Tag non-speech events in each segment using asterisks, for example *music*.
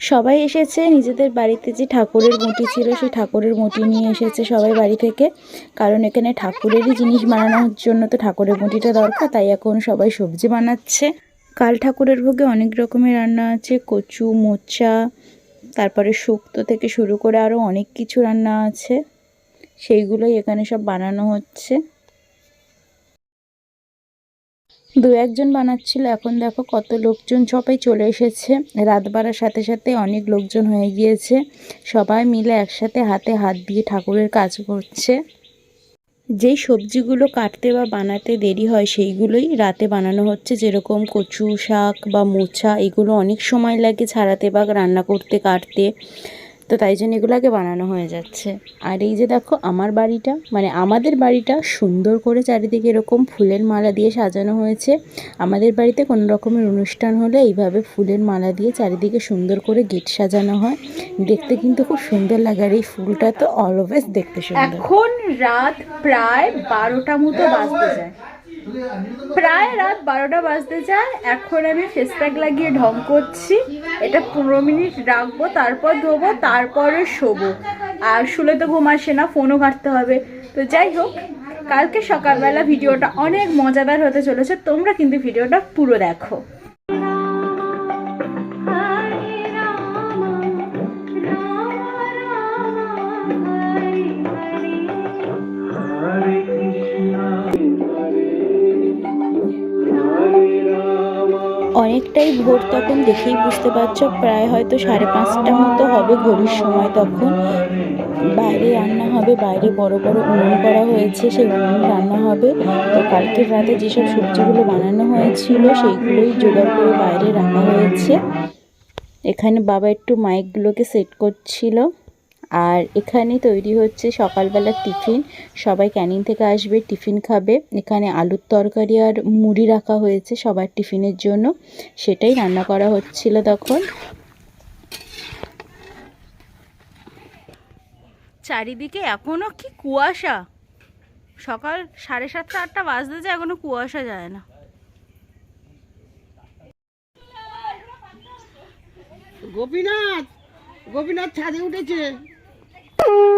সবাই এসেছে, নিজেদের বাড়িতে যে ঠাকুরের মুটি ছিল সেই ঠাকুরের মুটি নিয়ে এসেছে সবাই বাড়ি থেকে। কারণ এখানে ঠাকুরেরই জিনিস বানানোর জন্য তো ঠাকুরের মুটিটা দরকার, তাই এখন সবাই সবজি বানাচ্ছে। কাল ঠাকুরের ভোগে অনেক রকমের রান্না আছে, কচু, মোচা, তারপরে শুক্তো থেকে শুরু করে আরও অনেক কিছু রান্না আছে। সেইগুলোই এখানে সব বানানো হচ্ছে। দু একজন বানাচ্ছিল, এখন দেখো কত লোকজন সবাই চলে এসেছে। রাত বাড়ার সাথে সাথে অনেক লোকজন হয়ে গিয়েছে। সবাই মিলে একসাথে হাতে হাত দিয়ে ঠাকুরের কাজ করছে। যেই সবজিগুলো কাটতে বা বানাতে দেরি হয়, সেইগুলোই রাতে বানানো হচ্ছে। যেরকম কচু শাক বা মোচা, এগুলো অনেক সময় লাগে ছাড়াতে বা রান্না করতে, কাটতে। তো তাই জন্য এগুলোকে বানানো হয়ে যাচ্ছে। আর এই যে দেখো, আমার বাড়িটা মানে আমাদের বাড়িটা সুন্দর করে চারিদিকে এরকম ফুলের মালা দিয়ে সাজানো হয়েছে। আমাদের বাড়িতে কোনো রকমের অনুষ্ঠান হলে এইভাবে ফুলের মালা দিয়ে চারিদিকে সুন্দর করে গেট সাজানো হয়। দেখতে কিন্তু খুব সুন্দর লাগে আর এই ফুলটা তো অলওয়েজ দেখতে সুন্দর। এখন রাত প্রায় বারোটা মতো বাজতে যায়। প্রায় রাত বারোটা বাজতে যায়। এখন আমি ফেস প্যাক লাগিয়ে ঢং করছি। এটা পনেরো মিনিট রাখব, তারপর ধোবো, তারপরে শোবো। আর শুলে তো ঘুম আসে না ফোনও ঘাটতে হবে। তো যাই হোক, কালকে সকালবেলা ভিডিওটা অনেক মজাদার হতে চলেছে। তোমরা কিন্তু ভিডিওটা পুরো দেখো। অনেকটাই ভোর তখন দেখেই বুঝতে পারছ, প্রায় হয়তো সাড়ে পাঁচটা মতো হবে ঘড়ির সময় তখন। বাইরে রান্না হবে, বাইরে বড় বড় উনুন করা হয়েছে, সেই উনুন রান্না হবে। তো কালকের রাতে যেসব সবজিগুলো বানানো হয়েছিল, সেইগুলোই জোগাড় করে বাইরে রান্না হয়েছে। এখানে বাবা একটু মাইকগুলোকে সেট করছিল। আর এখানে তৈরি হচ্ছে সকালবেলার টিফিন। সবাই ক্যানিং থেকে আসবে টিফিন খাবে। এখানে আলুর তরকারি আর মুড়ি রাখা হয়েছে সবার টিফিনের জন্য। সেটাই রান্না করা হচ্ছিল তখন। চারিদিকে এখনও কি কুয়াশা? সকাল সাড়ে সাতটা আটটা বাজতে যায় এখনও কুয়াশা যায় না। গোপীনাথ! গোপীনাথ ছাদে উঠেছে। Woo! *laughs*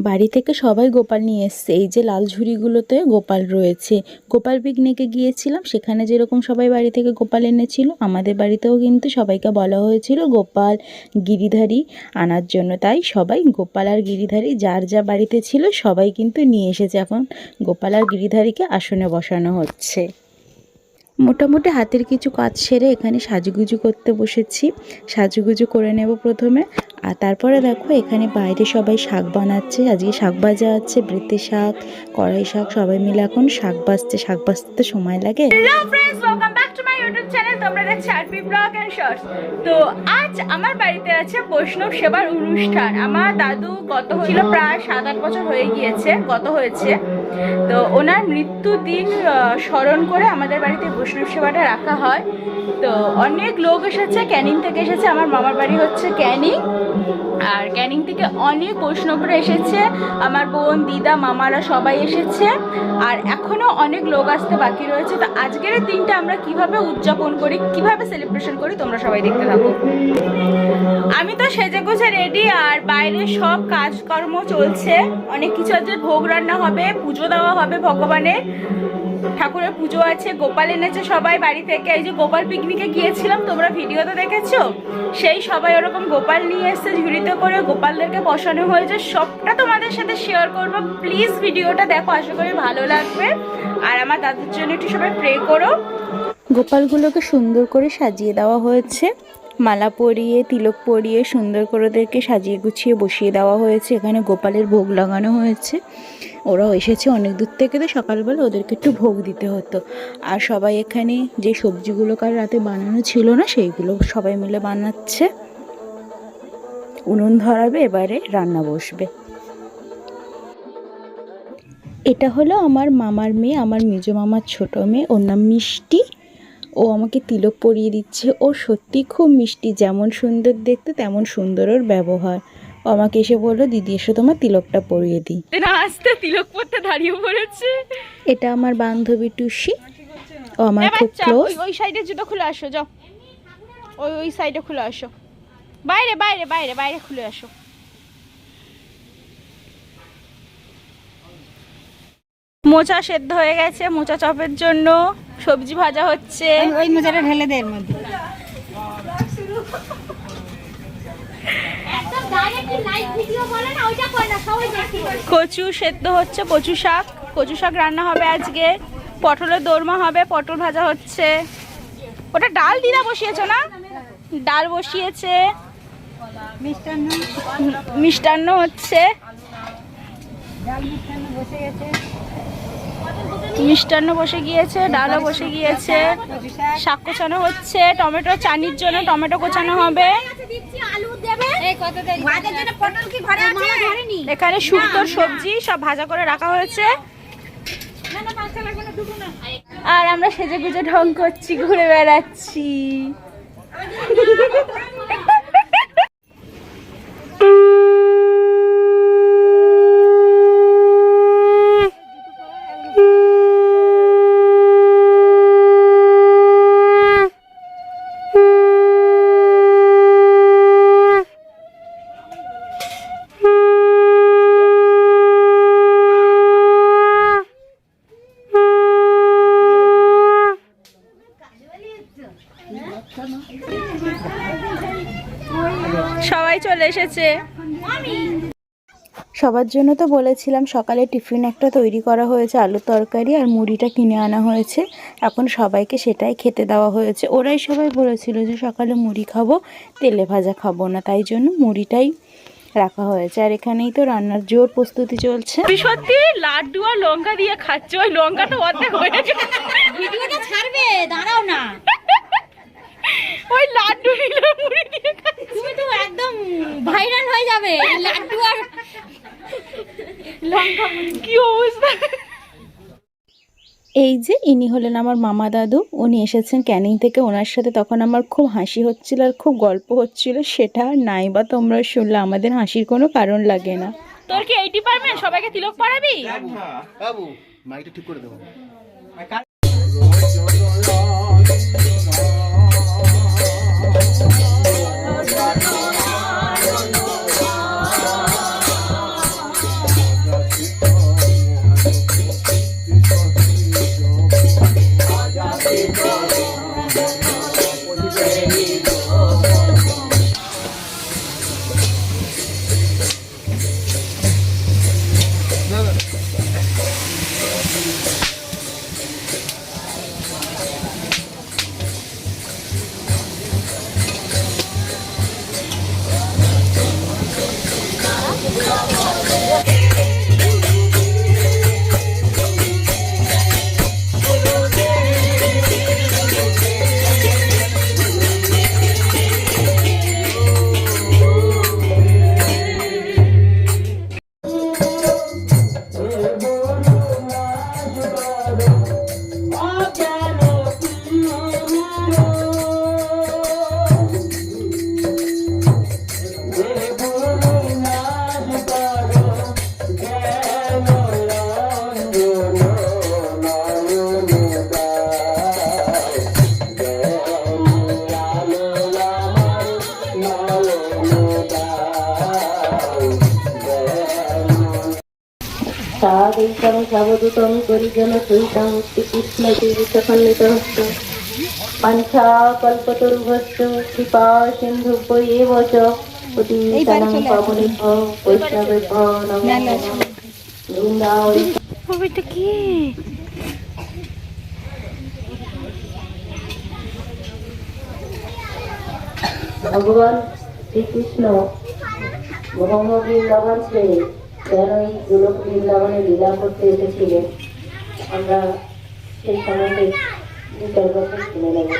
বাড়ি থেকে সবাই গোপাল নিয়ে এসছে। এই যে লাল ঝুড়িগুলোতে গোপাল রয়েছে। গোপাল পিকনিকে গিয়েছিলাম, সেখানে যেরকম সবাই বাড়ি থেকে গোপাল এনেছিল, আমাদের বাড়িতেও কিন্তু সবাইকে বলা হয়েছিল গোপাল গিরিধারী আনার জন্য। তাই সবাই গোপাল আর গিরিধারী যার যা বাড়িতে ছিল সবাই কিন্তু নিয়ে এসেছে। এখন গোপাল আর গিরিধারীকে আসনে বসানো হচ্ছে। মোটামুটি হাতের কিছু কাজ সেরে এখানে সাজুগুজু করতে বসেছি। সাজুগুজু করে নেব প্রথমে। আর তারপরে দেখো, এখানে বাইরে সবাই শাক বানাচ্ছে। আজকে শাক ভাজা আছে বৃত্তি শাক, কড়াই শাক, সবাই মিলে এখন শাক বাজতে শাক বাজতে তো সময় লাগে। তো আজ আমার বাড়িতে আছে বৈষ্ণব সেবার অনুষ্ঠান। আমার দাদু গত হয়েছিল প্রায় সাত আট বছর হয়ে গিয়েছে, গত হয়েছে। তো ওনার মৃত্যু দিন স্মরণ করে আমাদের বাড়িতে বৈষ্ণব সেবাটা রাখা হয়। তো অনেক লোক এসেছে, ক্যানিং থেকে এসেছে, আমার মামার বাড়ি হচ্ছে ক্যানিং। আর ক্যানিং থেকে অনেক বৈষ্ণবরা এসেছে, আমার বোন, দিদা, মামারা সবাই এসেছে। আর এখনও অনেক লোক আসতে বাকি রয়েছে। তো আজকের দিনটা আমরা কীভাবে উদযাপন করি, কীভাবে সেলিব্রেশন করি, তোমরা সবাই দেখতে থাকো। আমি তো সেজে গুজে রেডি, আর বাইরে সব কাজকর্ম চলছে। অনেক কিছু আছে, ভোগ রান্না হবে, পুজো দেওয়া হবে ভগবানের। ঠাকুরের পুজো আছে, গোপাল এনেছে সবাই বাড়ি থেকে। এই যে গোপাল পিকনিকে গিয়েছিলাম, তোমরা ভিডিওতে দেখেছ? সেই সবাই ওরকম গোপাল নিয়ে এসছে ঝুড়িতে করে, গোপালদেরকে বসানো হয়েছে। সবটা তোমাদের সাথে শেয়ার করব। প্লিজ ভিডিওটা দেখো, আশা করি ভালো লাগবে। আর আমার দাদুর জন্য একটু সবাই প্রে করো। গোপালগুলোকে সুন্দর করে সাজিয়ে দেওয়া হয়েছে। মালা পরিয়ে, তিলক পরিয়ে সুন্দর করে ওদেরকে সাজিয়ে গুছিয়ে বসিয়ে দেওয়া হয়েছে। এখানে গোপালের ভোগ লাগানো হয়েছে। ওরাও এসেছে অনেক দূর থেকে, তো সকালবেলা ওদেরকে একটু ভোগ দিতে হতো। আর সবাই এখানে যে সবজিগুলো কাল রাতে বানানো ছিল না, সেইগুলো সবাই মিলে বানাচ্ছে। উনুন ধরাবে, এবারে রান্না বসবে। এটা হলো আমার মামার মেয়ে, আমার মেজো মামার ছোট মেয়ে, ওর নাম মিষ্টি। ও আমাকে তিলক পরিয়ে দিচ্ছে। ও সত্যি খুব মিষ্টি, যেমন সুন্দর দেখতে, তেমন সুন্দর ওর ব্যবহার। ও আমাকে এসে বলল দিদি এসে তোমার তিলকটা পরিয়ে দিই। না আসতে তিলক পড়তে দাঁড়িয়ে পড়েছে। এটা আমার বান্ধবী টুসি। ও আমার খুব ক্লোজ ওই সাইডে জুতো খুলে আসো যাও। ওই ওই সাইডে খুলে আসো। বাইরে বাইরে বাইরে বাইরে খুলে আসো। মোচা সেদ্ধ হয়ে গেছে মোচা চপের জন্য। সবজি ভাজা হচ্ছে। ওই মোজাটা ঢেলে দে এর মধ্যে। কচু সেদ্ধ হচ্ছে কচু শাক। কচু শাক রান্না হবে আজকে। পটলের দোরমা হবে পটল ভাজা হচ্ছে। ওটা ডাল দিদা বসিয়েছো না? ডাল বসিয়েছে। মিষ্টান্ন। মিষ্টান্ন হচ্ছে। ডাল মিষ্টান্ন বসে গেছে মিষ্টান্ন বসে গিয়েছে, ডালও বসে গিয়েছে, শাক কোচানো হচ্ছে, টমেটো চানির জন্য টমেটো কোচানো হবে। এখানে শুক্তোর সবজি সব ভাজা করে রাখা হয়েছে। আর আমরা সেজে গুজে ঢং করছি, ঘুরে বেড়াচ্ছি। এসেছে। সবার জন্য তো বলেছিলাম সকালে টিফিন একটা তৈরি করা হয়েছে আলু তরকারি আর মুড়িটা কিনে আনা হয়েছে। এখন সবাইকে সেটাই খেতে দেওয়া হয়েছে। ওরাই সবাই বলেছিল যে সকালে মুড়ি খাব তেলে ভাজা খাব না তাই জন্য মুড়িটাই রাখা হয়েছে। আর এখানেই তো রান্নার জোর প্রস্তুতি চলছে। সত্যি লাড্ডু আর লঙ্কা দিয়ে খাচ্ছ? ওই লঙ্কাটা অর্ধেক হয়ে ভিডিওটা ছাড়বে দাঁড়াও না। ওই লাড্ডু নিলে মুড়ি দিয়ে তুমি তো একদম ভাইরাল হয়ে যাবে লাড্ডু আর কি অবস্থা? এই যে ইনি হলেন আমার মামা দাদু উনি এসেছেন ক্যানিং থেকে ওনার সাথে তখন আমার খুব হাসি হচ্ছিল আর খুব গল্প হচ্ছিল সেটা নাই বা তোমরা শুনলে আমাদের হাসির কোনো কারণ লাগে না। তোর কি এই ডিপার্টমেন্ট সবাইকে তিলক পড়াবি? বাবু মাইকটা ঠিক করে দেবো সাধৈতম সাবধূতম পরিজন সহিতং শ্রীকৃষ্ণ জীবিতখণ্ডিত হস্ত পঞ্চাকল্পতরুভশ্চ কৃপা সিন্ধুভ্য এব চ পতিতানাং পাবনেভ্য বৈষ্ণবেভ্য নমো নমঃ। বৃন্দাবন। কি? ভগবান শ্রীকৃষ্ণ বৃন্দাবন ছেড়ে কেন এই গোলক বৃন্দাবনে লীলা করতে এসেছিলেন। আমরা সেই সময়তে বছর শুনে নেব।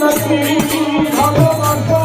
নাকি ভালোবাসা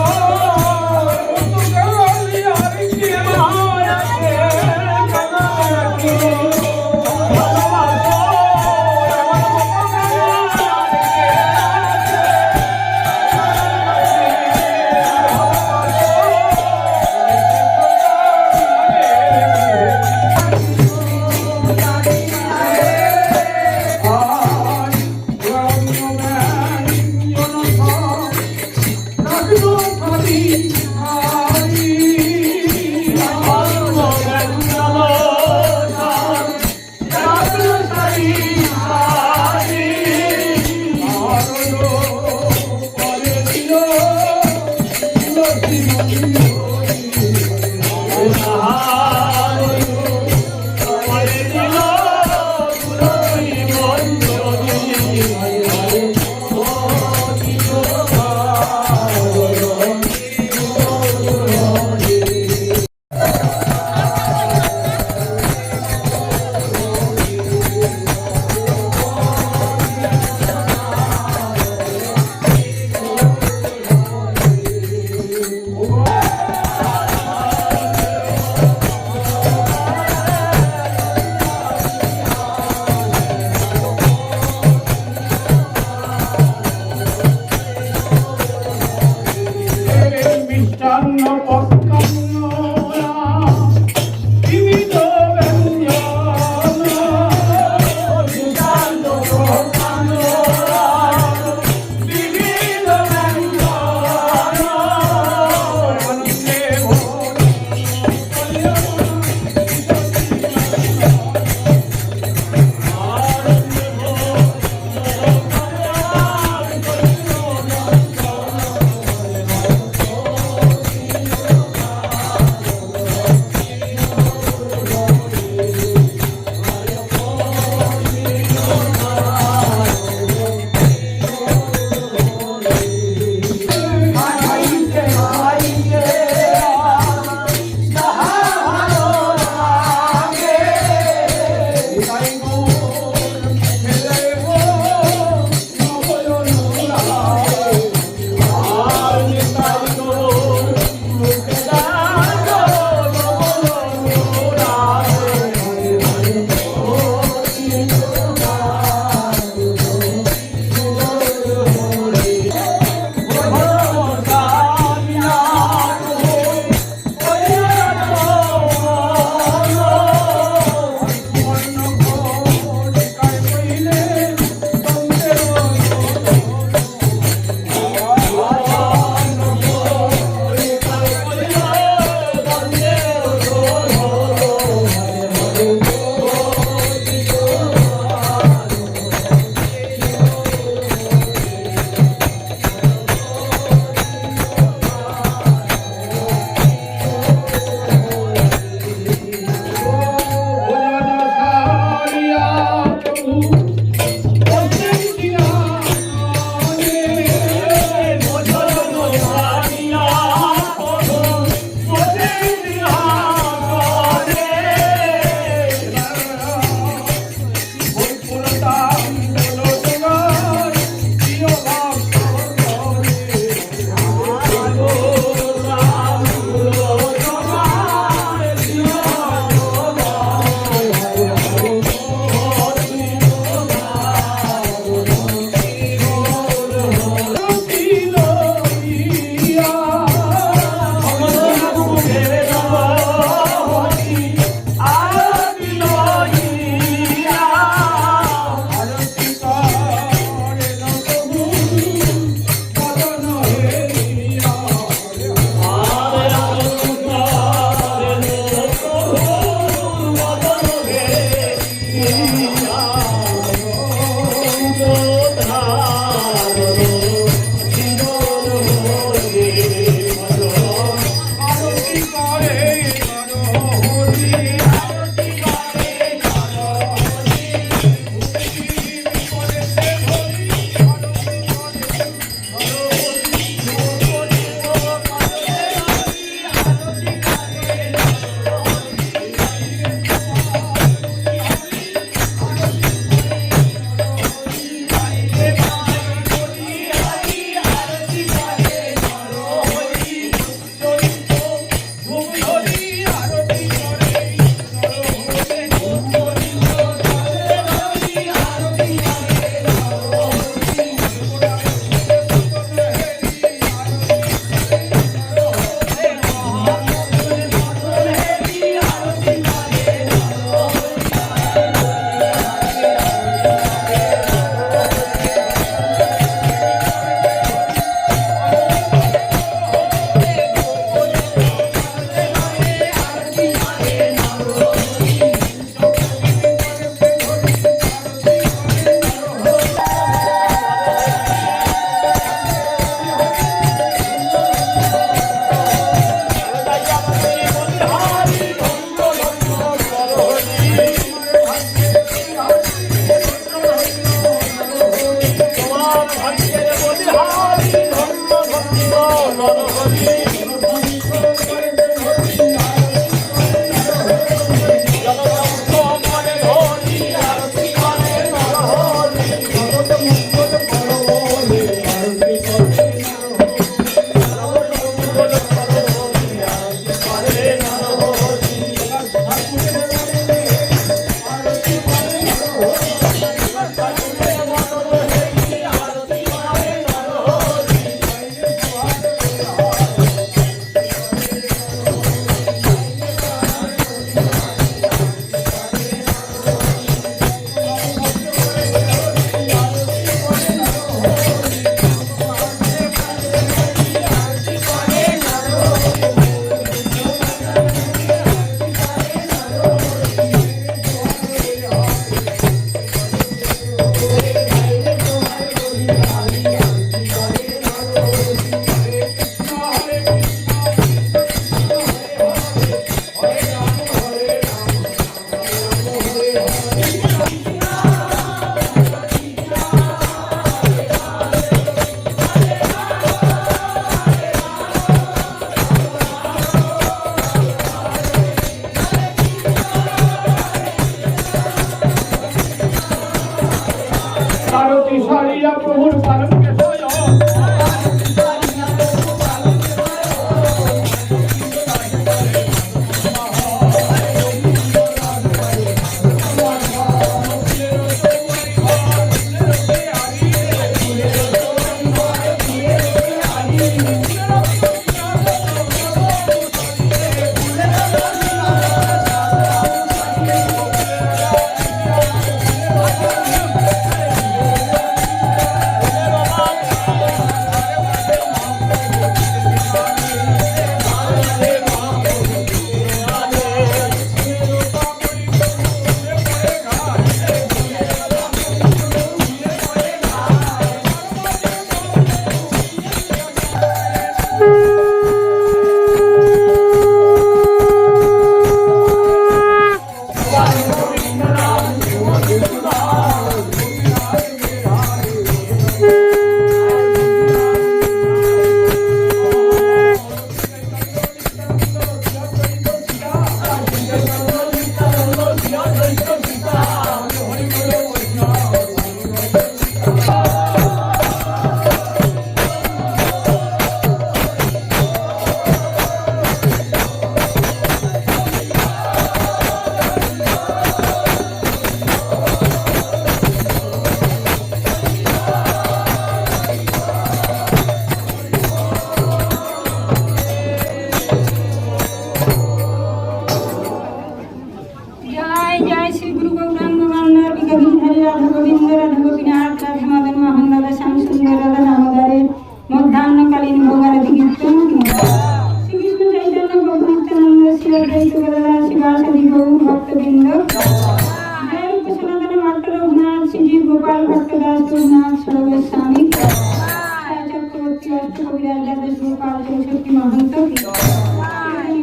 গোপাল ভট্ট দাস রঘুনাথ সরবের স্বামী। জয় চক্রবর্তী অষ্ট কবিরাজ দ্বাদশ গোপাল চৌষট্টি মহন্ত কি?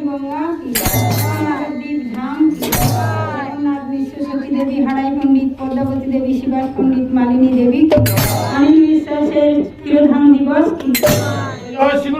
গঙ্গা কি? নবদ্বীপ ধাম কি? জগন্নাথ মিশ্র দেবী হারাই পণ্ডিত পদ্মাবতী দেবী শিবাস পণ্ডিত মালিনী দেবী অনিল বিশ্বাসের তিরোধাম দিবস কি? জয় শ্রী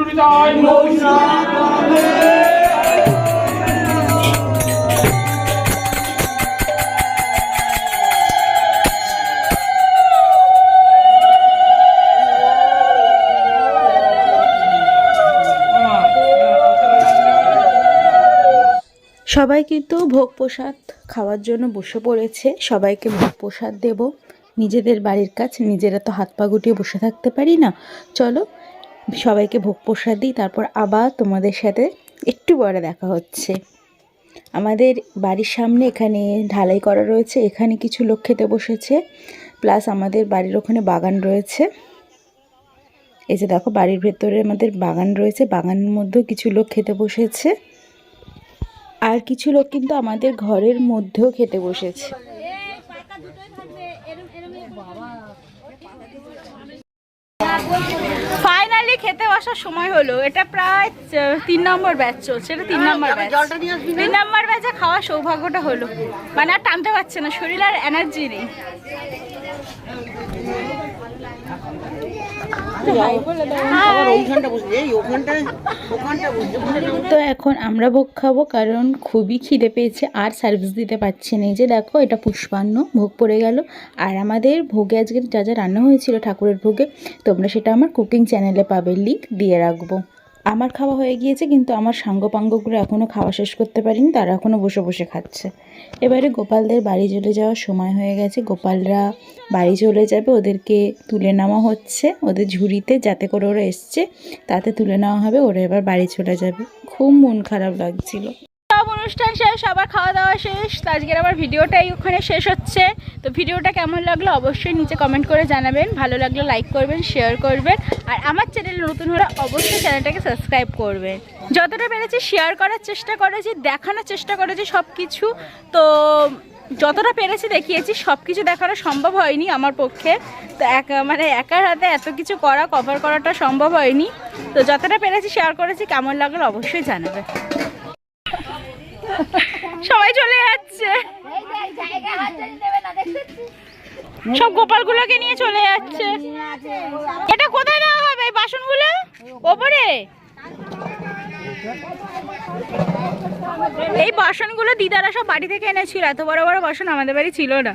সবাই কিন্তু ভোগ প্রসাদ খাওয়ার জন্য বসে পড়েছে। সবাইকে ভোগ প্রসাদ দেব। নিজেদের বাড়ির কাজ, নিজেরা তো হাত পা গুটিয়ে বসে থাকতে পারি না। চলো, সবাইকে ভোগ প্রসাদ দিই, তারপর আবার তোমাদের সাথে একটু পরে দেখা হচ্ছে। আমাদের বাড়ির সামনে এখানে ঢালাই করা রয়েছে, এখানে কিছু লোক খেতে বসেছে, প্লাস আমাদের বাড়ির ওখানে বাগান রয়েছে। এই যে দেখো, বাড়ির ভেতরে আমাদের বাগান রয়েছে, বাগানের মধ্যেও কিছু লোক খেতে বসেছে। আর কিছু লোক কিন্তু আমাদের ঘরের মধ্যেও খেতে বসেছে। ফাইনালি খেতে বসার সময় হলো। এটা প্রায় তিন নম্বর ব্যাচ চলছে। এটা তিন নম্বর ব্যাচ তিন নম্বর ব্যাচে খাওয়ার সৌভাগ্যটা হলো। মানে আর টানতে পারছে না। শরীর আর এনার্জি নেই। তো এখন আমরা ভোগ খাব, কারণ খুবই খিদে পেয়েছে, আর সার্ভিস দিতে পারছি না। যে দেখো, এটা পুষ্পান্ন, ভোগ পড়ে গেল। আর আমাদের ভোগে আজকে যা যা রান্না হয়েছিল ঠাকুরের ভোগে, তোমরা সেটা আমার কুকিং চ্যানেলে পাবে লিঙ্ক দিয়ে রাখব। আমার খাওয়া হয়ে গিয়েছে, কিন্তু আমার সাঙ্গপাঙ্গগুলো এখনও খাওয়া শেষ করতে পারিনি, তারা এখনও বসে বসে খাচ্ছে। এবারে গোপালদের বাড়ি চলে যাওয়ার সময় হয়ে গেছে, গোপালরা বাড়ি চলে যাবে, ওদেরকে তুলে নেওয়া হচ্ছে, ওদের ঝুড়িতে যাতে করে ওরা এসছে, তাতে তুলে নেওয়া হবে, ওরা এবার বাড়ি চলে যাবে। খুব মন খারাপ লাগছিল। অনুষ্ঠান শেষ, আবার খাওয়া দাওয়া শেষ। তো আজকের আমার ভিডিওটাই ওখানে শেষ হচ্ছে। তো ভিডিওটা কেমন লাগল অবশ্যই নিচে কমেন্ট করে জানাবেন। ভালো লাগলে লাইক করবেন শেয়ার করবেন। আর আমার চ্যানেল নতুন হলে অবশ্যই চ্যানেলটাকে সাবস্ক্রাইব করবেন। যতটা পেরেছি শেয়ার করার চেষ্টা করেছি, দেখানোর চেষ্টা করেছি সব কিছু তো যতটা পেরেছি দেখিয়েছি সব কিছু দেখানো সম্ভব হয়নি আমার পক্ষে। তো এক মানে একার হাতে এত কিছু করা কভার করাটা সম্ভব হয়নি। তো যতটা পেরেছি শেয়ার করেছি, কেমন লাগল অবশ্যই জানাবে সবাই চলে যাচ্ছে। সব গোপালগুলোকে নিয়ে চলে যাচ্ছে। এটা কোথায় দেওয়া হবে? এই বাসনগুলো? ওপরে? এই বাসনগুলো দিদারা সব বাড়ি থেকে এনেছিল। এত বড় বড় বাসন আমাদের বাড়ি ছিল না।